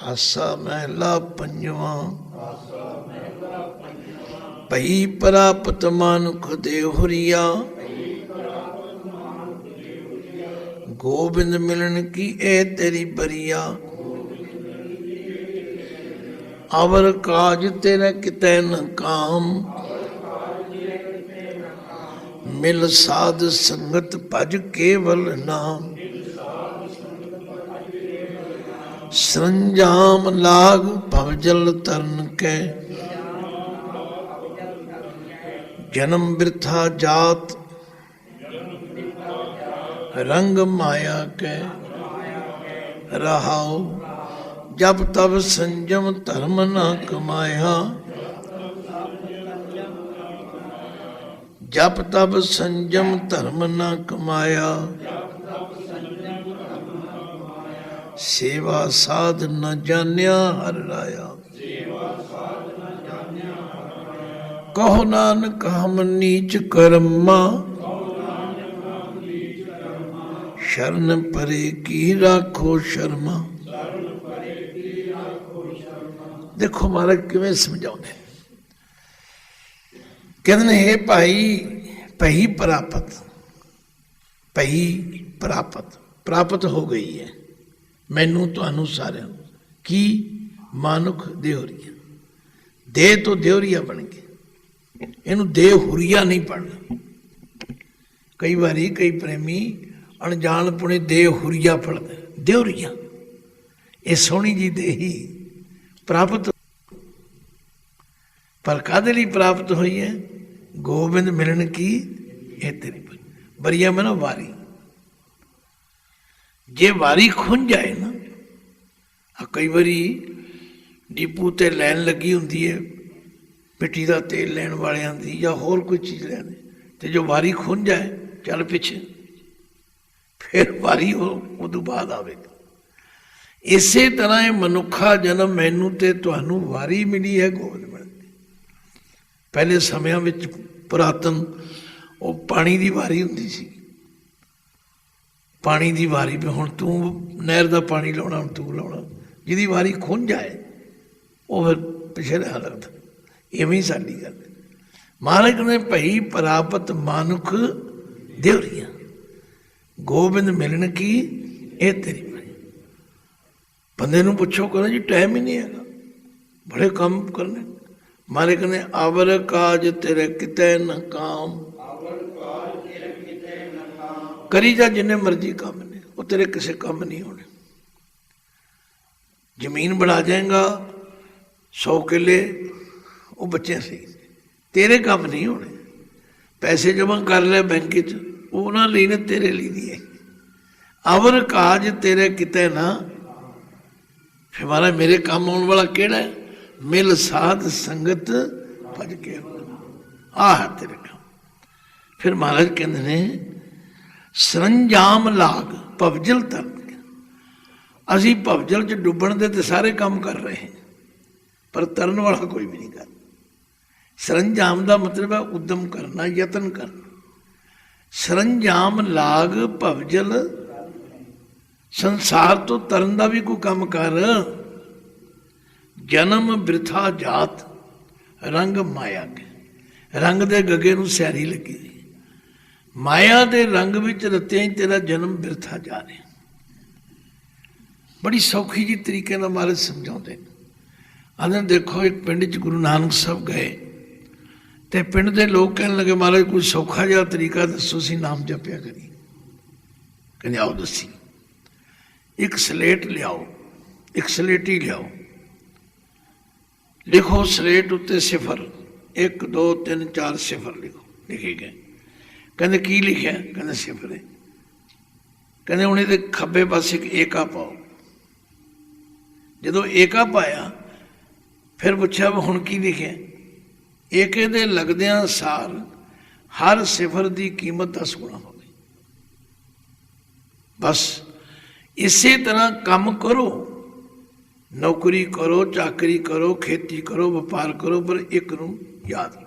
ਆਸਾ ਮਹਿਲਾ ਪੰਜਵਾਂ। ਭਈ ਪ੍ਰਾਪਤ ਮਾਨੁਖ ਦੇ ਗੋਬਿੰਦ ਮਿਲਣ ਕੀ ਏ ਤੇਰੀ ਬਰੀਆ। ਅਵਰ ਕਾਜ ਤੇਰੇ ਕਿਤੇ ਨ ਕਾਮ। ਮਿਲ ਸਾਧ ਸੰਗਤ ਭਜ ਕੇਵਲ ਨਾਮ। ਸੰਜਾਮ ਲਾਗ ਭਵਜਲ ਤਰਨ ਕੈ। ਜਨਮ ਬਿਰਥਾ ਜਾਤ, ਰੰਗ ਮਾਇਆ ਕੈ। ਰਹਾਉ, ਜਬ ਤਬ ਸੰਜਮ ਧਰਮ ਨ ਕਮਾਇਆ। ਜਪ ਤਬ ਸੰਜਮ ਧਰਮ ਨਾ ਕਮਾਇਆ। ਸੇਵਾ ਸਾਧ ਨ ਜਾਣਿਆ ਹਰ ਰਾਇਆ ਕਹੋ ਨਾਨਕ ਹਮ ਨੀਚ ਕਰਮਾ ਸ਼ਰਨ ਪਰੇ ਕੀ ਰਾਖੋ ਸ਼ਰਮਾ ਦੇਖੋ ਮਹਾਰਾਜ ਕਿਵੇਂ ਸਮਝਾਉਂਦੇ ਨੇ। ਕਹਿੰਦੇ ਨੇ ਹੈ ਭਾਈ ਪਈ ਪ੍ਰਾਪਤ ਪਈ ਪ੍ਰਾਪਤ ਪ੍ਰਾਪਤ ਹੋ ਗਈ ਹੈ ਮੈਨੂੰ ਤੁਹਾਨੂੰ ਸਾਰਿਆਂ ਨੂੰ ਕੀ ਮਾਨੁਖ ਦੇਹਰੀਆ? ਦੇਹ ਤੋਂ ਦੇਹਰੀਆ ਬਣ ਗਏ। ਇਹਨੂੰ ਦੇਹ ਨਹੀਂ ਪੜਨਾ ਕਈ ਵਾਰੀ ਕਈ ਪ੍ਰੇਮੀ ਅਣਜਾਣ ਪੁਣੇ ਦੇਹ ਹੁਰੀਆ ਪੜਦੇ ਦੇਹਰੀਆ। ਇਹ ਸੋਹਣੀ ਜੀ ਦੇਹੀ ਪ੍ਰਾਪਤ ਪਰ ਕਾਦੇ ਲਈ ਪ੍ਰਾਪਤ ਹੋਈ ਹੈ? ਗੋਬਿੰਦ ਮਿਲਣ ਕੀ? ਇਹ ਤੇਰੀ ਬਰੀ ਬਰੀਆ ਮਨੋ ਵਾਰੀ। ਜੇ ਵਾਰੀ ਖੁੰਝ ਜਾਏ ਨਾ, ਆ ਕਈ ਵਾਰੀ ਡੀਪੂ ਤੇ ਲੈਣ ਲੱਗੀ ਹੁੰਦੀ ਹੈ ਮਿੱਟੀ ਦਾ ਤੇਲ ਲੈਣ ਵਾਲਿਆਂ ਦੀ ਜਾਂ ਹੋਰ ਕੋਈ ਚੀਜ਼ ਲੈਣ ਦੀ, ਤੇ ਜੋ ਵਾਰੀ ਖੁੰਝ ਜਾਏ, ਚੱਲ ਪਿੱਛੇ। ਫਿਰ ਵਾਰੀ ਉਹ ਉਦੋਂ ਬਾਅਦ ਆਵੇਗੀ ਇਸੇ ਤਰ੍ਹਾਂ ਇਹ ਮਨੁੱਖਾ ਜਨਮ ਮੈਨੂੰ ਤੇ ਤੁਹਾਨੂੰ ਵਾਰੀ ਮਿਲੀ ਹੈ ਗੋਬਿੰਦ ਮਿਲਣ ਪਹਿਲੇ ਸਮਿਆਂ ਵਿੱਚ ਪੁਰਾਤਨ ਉਹ ਪਾਣੀ ਦੀ ਵਾਰੀ ਹੁੰਦੀ ਸੀ। ਪਾਣੀ ਦੀ ਵਾਰੀ ਵੀ ਹੁਣ ਤੂੰ ਨਹਿਰ ਦਾ ਪਾਣੀ ਲਾਉਣਾ, ਹੁਣ ਤੂੰ ਲਾਉਣਾ। ਜਿਹਦੀ ਵਾਰੀ ਖੁੰਝ ਜਾਏ ਉਹ ਫਿਰ ਪਿਛੇ ਰਹਿ ਲੱਗਦਾ। ਇਵੇਂ ਹੀ ਸਾਡੀ ਗੱਲ ਹੈ। ਮਾਲਕ ਨੇ ਭਈ ਪ੍ਰਾਪਤ ਮਾਨੁਖ ਦੇਵਰੀਆਂ ਗੋਬਿੰਦ ਮਿਲਣ ਕੀ? ਇਹ ਤੇਰੀ ਬਣੀ ਬੰਦੇ ਨੂੰ ਪੁੱਛੋ, ਕਹਿੰਦਾ ਜੀ, ਟਾਈਮ ਹੀ ਨਹੀਂ ਹੈਗਾ। ਬੜੇ ਕੰਮ ਕਰਨੇ। ਮਾਲਕ ਨੇ, ਆਵਰ ਕਾਜ ਤੇਰੇ ਕਿਤੇ ਨਾ ਕਾਮ। ਕਰੀ ਜਾ ਜਿੰਨੇ ਮਰਜ਼ੀ ਕੰਮ ਨੇ, ਉਹ ਤੇਰੇ ਕਿਸੇ ਕੰਮ ਨਹੀਂ ਹੋਣੇ। ਜ਼ਮੀਨ ਬਣਾ ਜਾਏਗਾ 100 ਕਿੱਲੇ, ਉਹ ਬੱਚੇ ਸੀ ਤੇਰੇ ਕੰਮ ਨਹੀਂ ਹੋਣੇ। ਪੈਸੇ ਜਮ੍ਹਾਂ ਕਰ ਲੈ ਬੈਂਕ 'ਚ, ਉਹਨਾਂ ਲਈ ਨੇ ਤੇਰੇ ਲਈ ਨਹੀਂ ਹੈ ਅਵਰ ਕਾਜ ਤੇਰੇ ਕਿਤੇ ਨਾ। ਫਿਰ ਮਾਰਾ ਮੇਰੇ ਕੰਮ ਆਉਣ ਵਾਲਾ ਕਿਹੜਾ ਹੈ? ਮਿਲ ਸਾਧ ਸੰਗਤ ਭਜ ਕੇ ਆ ਹੈ ਤੇਰੇ ਕੰਮ। ਫਿਰ ਮਹਾਰਾਜ ਕਹਿੰਦੇ ਨੇ ਸਰੰਜਾਮ ਲਾਗ, ਭਵਜਲ ਤਰਨ ਅਸੀਂ ਭਵਜਲ ਚ ਡੁੱਬਣ ਦੇ ਤੇ ਸਾਰੇ ਕੰਮ ਕਰ ਰਹੇ ਹਾਂ, ਪਰ ਤਰਨ ਵਾਲਾ ਕੋਈ ਵੀ ਨਹੀਂ ਕਰ ਸਰੰਜਾਮ ਦਾ ਮਤਲਬ ਹੈ ਉਦਮ ਕਰਨਾ, ਯਤਨ ਕਰਨਾ। ਸਰੰਜਾਮ ਲਾਗ, ਭਵਜਲ ਸੰਸਾਰ ਤੋਂ ਤਰਨ ਦਾ ਵੀ ਕੋਈ ਕੰਮ ਕਰ। ਜਨਮ ਬ੍ਰਿਥਾ ਜਾਤ, ਰੰਗ ਮਾਇਆ ਕੇ। ਰੰਗ ਦੇ ਗਗੇ ਨੂੰ ਸਿਆਰੀ ਲੱਗੀ। ਮਾਇਆ ਦੇ ਰੰਗ ਵਿੱਚ ਰਤਿਆਂ ਹੀ ਤੇਰਾ ਜਨਮ ਬਿਰਥਾ ਜਾ ਰਿਹਾ। ਬੜੀ ਸੌਖੀ ਜੀ ਤਰੀਕੇ ਨਾਲ ਮਹਾਰਾਜ ਸਮਝਾਉਂਦੇ ਨੇ। ਆਂਦੇ ਦੇਖੋ, ਇੱਕ ਪਿੰਡ 'ਚ ਗੁਰੂ ਨਾਨਕ ਸਾਹਿਬ ਗਏ ਤੇ ਪਿੰਡ ਦੇ ਲੋਕ ਕਹਿਣ ਲੱਗੇ, ਮਹਾਰਾਜ, ਕੋਈ ਸੌਖਾ ਜਿਹਾ ਤਰੀਕਾ ਦੱਸੋ ਸੀ ਨਾਮ ਜਪਿਆ ਕਰੀ ਕਹਿੰਦੇ, ਆਓ ਦੱਸੀ। ਇੱਕ ਸਲੇਟ ਲਿਆਓ, ਇੱਕ ਸਲੇਟੀ ਲਿਆਓ। ਲਿਖੋ ਸਲੇਟ ਉੱਤੇ ਸਿਫਰ। 1 2 3 4 ਸਿਫਰ ਲਿਖੋ, ਲਿਖੇ ਗਏ। ਕਹਿੰਦੇ ਕੀ ਲਿਖਿਆ? ਕਹਿੰਦੇ ਸਿਫਰੇ ਕਹਿੰਦੇ ਹੁਣ ਇਹਦੇ ਖੱਬੇ ਪਾਸੇ ਏਕਾ ਪਾਓ। ਜਦੋਂ ਏਕਾ ਪਾਇਆ, ਫਿਰ ਪੁੱਛਿਆ ਵੀ ਹੁਣ ਕੀ ਲਿਖਿਆ? ਏਕੇ ਦੇ ਲੱਗਦਿਆਂ ਸਾਰ ਹਰ ਸਿਫਰ ਦੀ ਕੀਮਤ 10 ਗੁਣਾ ਹੋ ਗਈ ਬਸ ਇਸੇ ਤਰ੍ਹਾਂ ਕੰਮ ਕਰੋ। ਨੌਕਰੀ ਕਰੋ, ਚਾਕਰੀ ਕਰੋ, ਖੇਤੀ ਕਰੋ, ਵਪਾਰ ਕਰੋ, ਪਰ ਇੱਕ ਨੂੰ ਯਾਦ ਰੱਖੋ।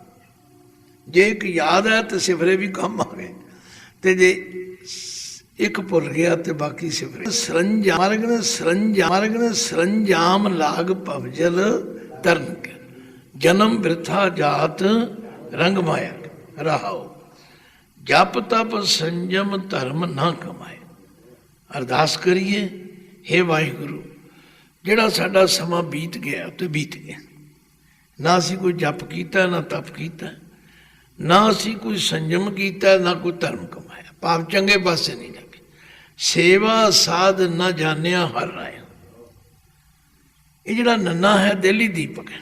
ਜੇ ਇੱਕ ਯਾਦ ਹੈ ਤਾਂ ਸਿਫਰੇ ਵੀ ਕੰਮ ਆਵੇ ਤੇ ਜੇ ਇੱਕ ਭੁੱਲ ਗਿਆ ਤੇ ਬਾਕੀ ਸਿਫਰੇ। ਸਰੰਜਾਮ ਮਾਰਗ ਨੇ ਸਰੰਜਾਮ ਮਾਰਗ ਨੇ ਸਰੰਜਾਮ ਲਾਗ ਭਵਜਲ ਤਰਨ ਜਨਮ ਬਿਰਥਾ ਜਾਤ ਰੰਗ ਮਾਇਆ ਰਹਾਓ ਜਪ ਤਪ ਸੰਜਮ ਧਰਮ ਨਾ ਕਮਾਏ। ਅਰਦਾਸ ਕਰੀਏ हे ਵਾਹਿਗੁਰੂ, ਜਿਹੜਾ ਸਾਡਾ ਸਮਾਂ ਬੀਤ ਗਿਆ ਤੇ ਬੀਤ ਗਿਆ। ਨਾ ਅਸੀਂ ਕੋਈ ਜਪ ਕੀਤਾ, ਨਾ ਤਪ ਕੀਤਾ। ਨਾ ਅਸੀਂ ਕੋਈ ਸੰਜਮ ਕੀਤਾ, ਨਾ ਕੋਈ ਧਰਮ ਕਮਾਇਆ। ਪਾਪ ਚੰਗੇ ਪਾਸੇ ਨਹੀਂ ਲੱਗੇ ਸੇਵਾ ਸਾਧ ਨਾ ਜਾਣਿਆ ਹਰ ਰਾਇਆ ਇਹ ਜਿਹੜਾ ਨੰਨਾ ਹੈ, ਦਿੱਲੀ ਦੀਪਕ ਹੈ।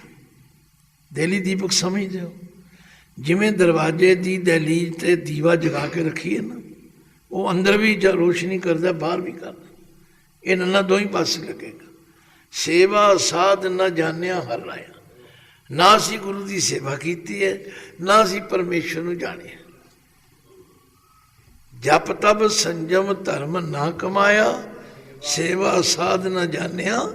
ਦਿੱਲੀ ਦੀਪਕ ਸਮਝਦੇ ਹੋ? ਜਿਵੇਂ ਦਰਵਾਜ਼ੇ ਦੀ ਦਹਲੀਜ਼ ਤੇ ਦੀਵਾ ਜਗਾ ਕੇ ਰੱਖੀਏ ਨਾ, ਉਹ ਅੰਦਰ ਵੀ ਜ- ਰੋਸ਼ਨੀ ਕਰਦਾ, ਬਾਹਰ ਵੀ ਕਰਦਾ। ਇਹ ਨੰਨਾ ਦੋ ਹੀ ਪਾਸੇ ਲੱਗੇਗਾ। ਸੇਵਾ ਸਾਧ ਨਾ ਜਾਣਿਆ ਹਰ ਰਾਇਆ ਨਾ ਅਸੀਂ ਗੁਰੂ ਦੀ ਸੇਵਾ ਕੀਤੀ ਹੈ, ਨਾ ਅਸੀਂ ਪਰਮੇਸ਼ਰ ਨੂੰ ਜਾਣਿਆ। ਜਪ ਤਪ, ਸੰਜਮ ਧਰਮ ਨਾ ਕਮਾਇਆ, ਸੇਵਾ ਸਾਧ ਨਾ ਜਾਣਿਆ।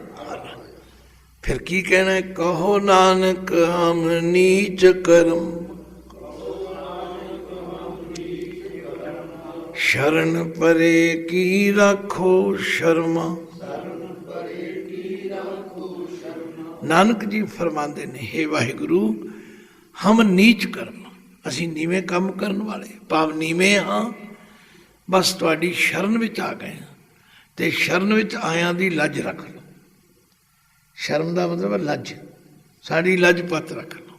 ਫਿਰ ਕੀ ਕਹਿਣਾ ਕਹੋ ਨਾਨਕ ਹਮ ਨੀਚ ਕਰਮ। ਸ਼ਰਨ ਪਰੇ ਕੀ ਰੱਖੋ ਸ਼ਰਮਾ। ਨਾਨਕ ਜੀ ਫਰਮਾਉਂਦੇ ਨੇ हे ਵਾਹਿਗੁਰੂ, ਹਮ ਨੀਚ ਕਰਮ, ਅਸੀਂ ਨੀਵੇਂ ਕੰਮ ਕਰਨ ਵਾਲੇ, ਭਾਵ ਨੀਵੇਂ ਹਾਂ, ਬਸ ਤੁਹਾਡੀ ਸ਼ਰਨ ਵਿੱਚ ਆ ਗਏ ਹਾਂ, ਤੇ ਸ਼ਰਨ ਵਿੱਚ ਆਇਆਂ ਦੀ ਲੱਜ ਰੱਖ ਲਓ। ਸ਼ਰਮ ਦਾ ਮਤਲਬ ਹੈ ਲੱਜ, ਸਾਡੀ ਲੱਜ ਪਤ ਰੱਖ ਲਓ।